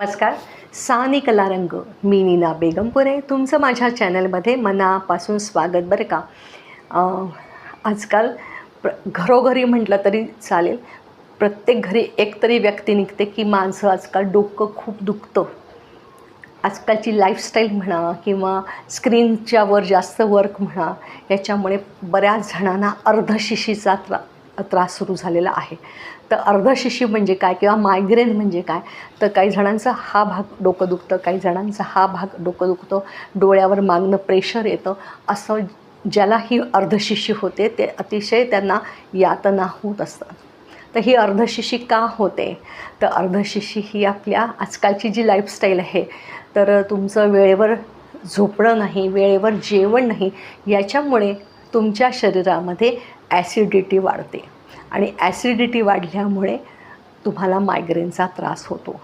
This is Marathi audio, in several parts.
नमस्कार. सानी कलारंग मी नीना बेगमपुरे. तुमचं माझ्या चॅनलमध्ये मनापासून स्वागत बरं का? आजकाल प्र घरोघरी म्हटलं तरी चालेल. प्रत्येक घरी एक तरी व्यक्ती निघते की माझं आजकाल डोकं खूप दुखतं. आजकालची लाईफस्टाईल म्हणा किंवा स्क्रीनच्या वर जास्त वर्क म्हणा याच्यामुळे बऱ्याच जणांना अर्धशिशीचा त्रा त्रास सुरू झालेला आहे. तर अर्धशिशी म्हणजे काय किंवा मायग्रेन म्हणजे काय? तर काही जणांचा हा भाग डोकं दुखतं काही जणांचा हा भाग डोकं दुखतं डोळ्यावर मागणं प्रेशर येतं. असं ज्याला ही अर्धशिशी होते ते अतिशय त्यांना यातना होत असतात. तर ही अर्धशिशी का होते? तर अर्धशिशी ही आपल्या आजकालची जी लाईफस्टाईल आहे तर तुमचं वेळेवर झोपणं नाही वेळेवर जेवण नाही याच्यामुळे तुमच्या शरीरामध्ये ॲसिडिटी वाढते. आणि ॲसिडिटी वाढल्यामुळे तुम्हाला मायग्रेनचा त्रास होतो.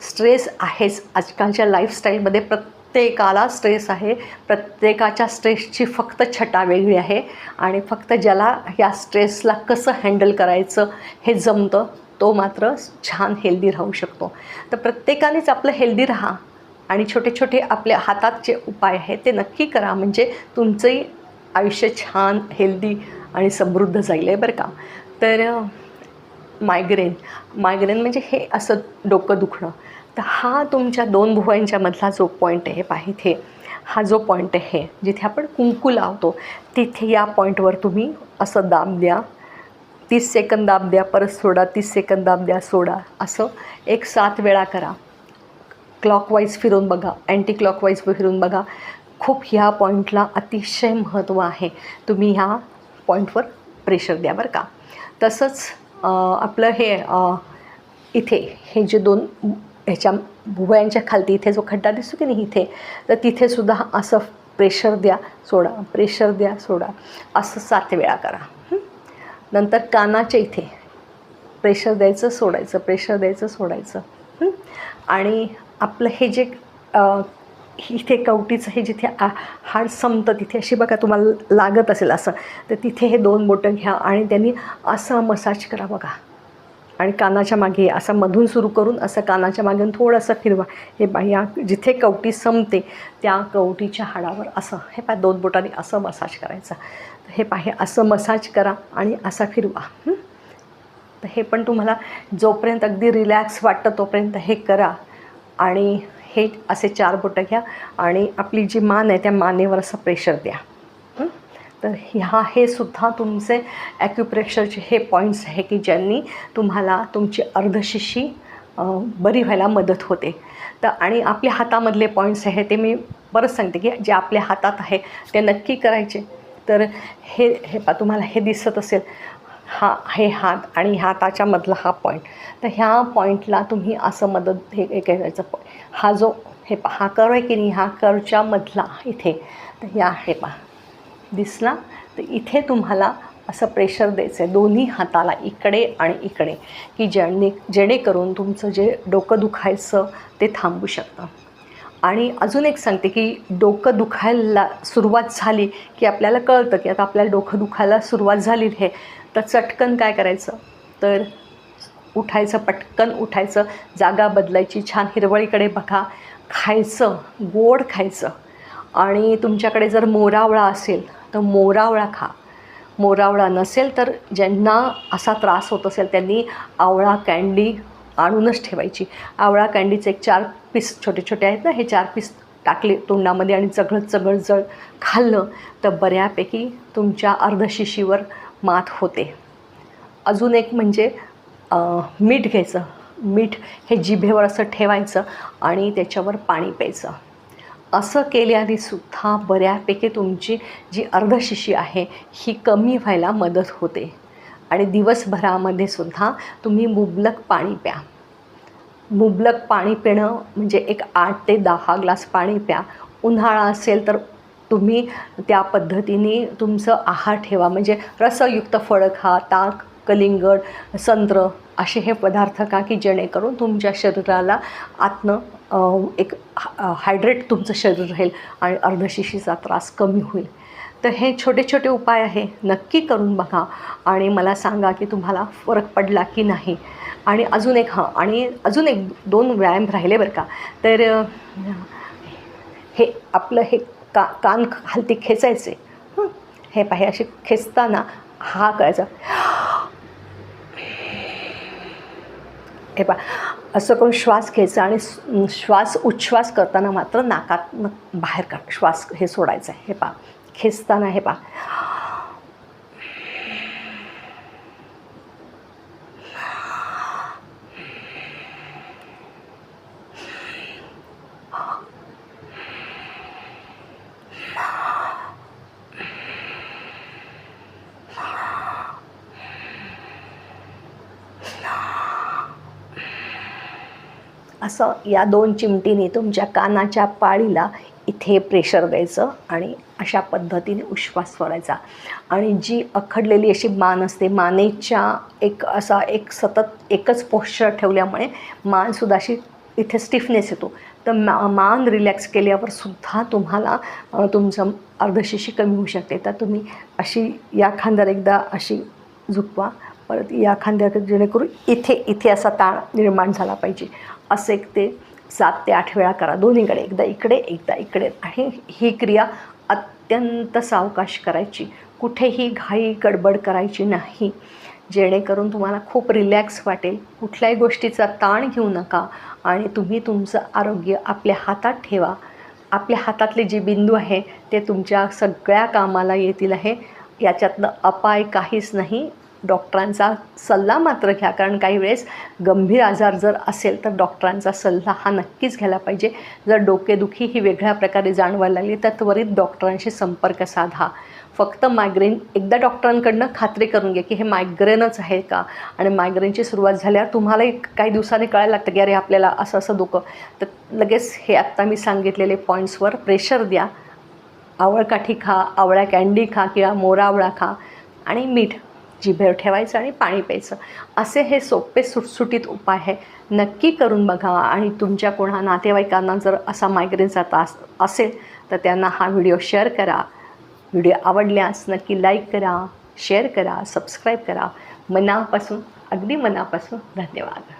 स्ट्रेस आहेच. आजकालच्या लाईफस्टाईलमध्ये प्रत्येकाला स्ट्रेस आहे. प्रत्येकाच्या स्ट्रेसची फक्त छटा वेगळी आहे. आणि फक्त ज्याला या स्ट्रेसला कसं हँडल करायचं हे जमतं तो मात्र छान हेल्दी राहू शकतो. तर प्रत्येकानेच आपलं हेल्दी राहा. आणि छोटे छोटे आपल्या हातात जे उपाय आहेत ते नक्की करा. म्हणजे तुमचंही आयुष्य छान हेल्दी आणि समृद्ध जाईल आहे बरं का. तर मायग्रेन मायग्रेन म्हणजे हे असं डोकं दुखणं. तर हा तुमच्या दोन भुवयांच्यामधला जो पॉईंट आहे पहा इथे. हा जो पॉईंट आहे जिथे आपण कुंकू लावतो तिथे या पॉईंटवर तुम्ही असं दाब द्या. तीस सेकंद दाब द्या परत सोडा तीस सेकंद दाब द्या सोडा. असं एक सात वेळा करा. क्लॉकवाईज फिरून बघा अँटी क्लॉकवाईज फिरून बघा. खूप ह्या पॉईंटला अतिशय महत्त्व आहे. तुम्ही ह्या पॉईंटवर प्रेशर द्या बरं का. तसंच आपलं हे इथे हे जे दोन ह्याच्या भुवयांच्या खालती इथे जो खड्डा दिसतो की नाही इथे तर तिथेसुद्धा असं प्रेशर द्या सोडा प्रेशर द्या सोडा. असं सात वेळा करा. नंतर कानाच्या इथे प्रेशर द्यायचं सोडायचं प्रेशर द्यायचं सोडायचं. आणि आपलं हे जे इथे कवटीचं हे जिथे आ हाड संपतं तिथे अशी बघा तुम्हाला लागत असेल असं. तर तिथे हे दोन बोटं घ्या आणि त्यांनी असं मसाज करा बघा. आणि कानाच्या मागे असं मधून सुरू करून असं कानाच्या मागे थोडंसं फिरवा. हे या जिथे कवटी संपते त्या कवटीच्या हाडावर असं हे पा दोन बोटांनी असं मसाज करायचं. हे पाहे असं मसाज करा आणि असा फिरवा. तर हे पण तुम्हाला जोपर्यंत अगदी रिलॅक्स वाटतं तोपर्यंत हे करा. आणि हे असे चार बोटं घ्या आणि आपली जी मान आहे त्या मानेवर असं प्रेशर द्या. तर ह्या हे सुद्धा तुमचे ॲक्युप्रेशरचे हे पॉईंट्स आहे की ज्यांनी तुम्हाला तुमची अर्धशिशी बरी व्हायला मदत होते. तर आणि आपल्या हातामधले पॉईंट्स आहे ते मी बरंच सांगते की जे आपल्या हातात आहे ते नक्की करायचे. तर हे हे पा तुम्हाला हे दिसत असेल. हा हे हात आणि हाताच्या मधला हा पॉईंट तर ह्या पॉईंटला तुम्ही असं मदत हे हे करायचं. हा जो हे पा हा कर आहे की नाही? हा करच्या मधला इथे. तर या हे पा दिसला? तर इथे तुम्हाला असं प्रेशर द्यायचं आहे. दोन्ही हाताला इकडे आणि इकडे. की जेणे जेणेकरून तुमचं जे डोकं दुखायचं ते थांबू शकतं. आणि अजून एक सांगते की डोकं दुखायला सुरुवात झाली की आपल्याला कळतं की आता आपल्याला डोकं दुखायला सुरुवात झाली आहे तर चटकन काय करायचं? तर उठायचं पटकन उठायचं जागा बदलायची छान हिरवळीकडे बघा. खायचं गोड खायचं. आणि तुमच्याकडे जर मोरावळा असेल तर मोरावळा खा. मोरावळा नसेल तर ज्यांना असा त्रास होत असेल त्यांनी आवळा कँडी आणूनच ठेवायची. आवळा कँडीचे एक चार पीस छोटे छोटे आहेत ना हे चार पीस टाकले तोंडामध्ये आणि चघळत चघळ जळ खाल्लं तर बऱ्यापैकी तुमच्या अर्धशिशीवर मात होते. अजून एक म्हणजे मीठ घ्यायचं. मीठ हे जिभेवर असं ठेवायचं आणि त्याच्यावर पाणी प्यायचं. असं केल्याने सुद्धा बऱ्यापैकी तुमची जी अर्धशिशी आहे ही कमी व्हायला मदत होते. आणि दिवसभरामध्ये सुद्धा तुम्ही मुबलक पाणी प्या. मुबलक पाणी पिणं म्हणजे एक आठ ते दहा ग्लास पाणी प्या. उन्हाळा असेल तर तुम्ही त्या पद्धतीने तुमचं आहार ठेवा. म्हणजे रसयुक्त फळं खा ताक कलिंगड संत्र असे हे पदार्थ का की जेणेकरून तुमच्या शरीराला आतनं एक हा- हायड्रेट तुमचं शरीर राहील आणि अर्धशिशीचा त्रास कमी होईल. तर हे छोटे छोटे उपाय आहे. नक्की करून बघा आणि मला सांगा की तुम्हाला फरक पडला की नाही. आणि अजून एक हां आणि अजून एक दोन व्यायाम राहिले बरं का. तर हे आपलं हे का कान खालती खेचायचे. हे पाहे असे खेचताना हा कळायचा. हे पा असं करून श्वास घ्यायचा आणि श्वास उच्छ्वास करताना मात्र नाकात बाहेर काढ श्वास हे सोडायचं आहे. हे पा खेचताना हे पा असं या दोन चिमटीने तुमच्या कानाच्या पाळीला इथे प्रेशर द्यायचं आणि अशा पद्धतीने उश्वास सोडायचा. आणि जी अखडलेली अशी मान असते मानेच्या एक असा एक सतत एकच पोश्चर ठेवल्यामुळे मानसुद्धा अशी इथे स्टिफनेस येतो. तर मा मान रिलॅक्स केल्यावर सुद्धा तुम्हाला तुमचं अर्धशिशी कमी होऊ शकते. तर तुम्ही अशी या खांद्यावर एकदा अशी झुकवा. परत या खांद्यावर जेणेकरून इथे इथे असा ताण निर्माण झाला पाहिजे. असं एक ते सात ते आठ वेळा करा. दोन्हीकडे एकदा इकडे एकदा इकडे. आणि ही क्रिया अत्यंत सावकाश करायची. कुठेही घाई गडबड करायची नाही. जेणेकरून तुम्हाला खूप रिलॅक्स वाटेल. कुठल्याही गोष्टीचा ताण घेऊ नका आणि तुम्ही तुमचं आरोग्य आपल्या हातात ठेवा. आपल्या हातातले जे बिंदू आहे ते तुमच्या सगळ्या कामाला येतील आहे. याच्यातनं अपाय काहीच नाही. डॉक्टरांचा सल्ला मात्र घ्या. कारण काही वेळेस गंभीर आजार जर असेल तर डॉक्टरांचा सल्ला हा नक्कीच घ्यायला पाहिजे. जर डोकेदुखी ही वेगळ्या प्रकारे जाणवायला लागली तर त्वरित डॉक्टरांशी संपर्क साधा. फक्त मायग्रेन एकदा डॉक्टरांकडनं खात्री करून घ्या की हे मायग्रेनच आहे का? आणि मायग्रेनची सुरुवात झाल्यावर तुम्हाला एक काही दिवसांनी कळायला लागतं की अरे आपल्याला असं असं दुखं तर लगेच हे आत्ता मी सांगितलेले पॉईंट्सवर प्रेशर द्या. आवळकाठी खा आवळ्या कॅन्डी खा किंवा मोरा आवळा खा आणि मीठ. जिभेवर ठेवायचं आणि पाणी प्यायचं. असे हे सोपे सुटसुटीत उपाय आहे. नक्की करून बघा आणि तुमच्या कोणा नातेवाईकांना जर असा मायग्रेनचा त्रास असेल तर त्यांना हा व्हिडिओ शेअर करा. व्हिडिओ आवडल्यास नक्की लाईक करा शेअर करा सबस्क्राईब करा. मनापासून अगदी मनापासून धन्यवाद.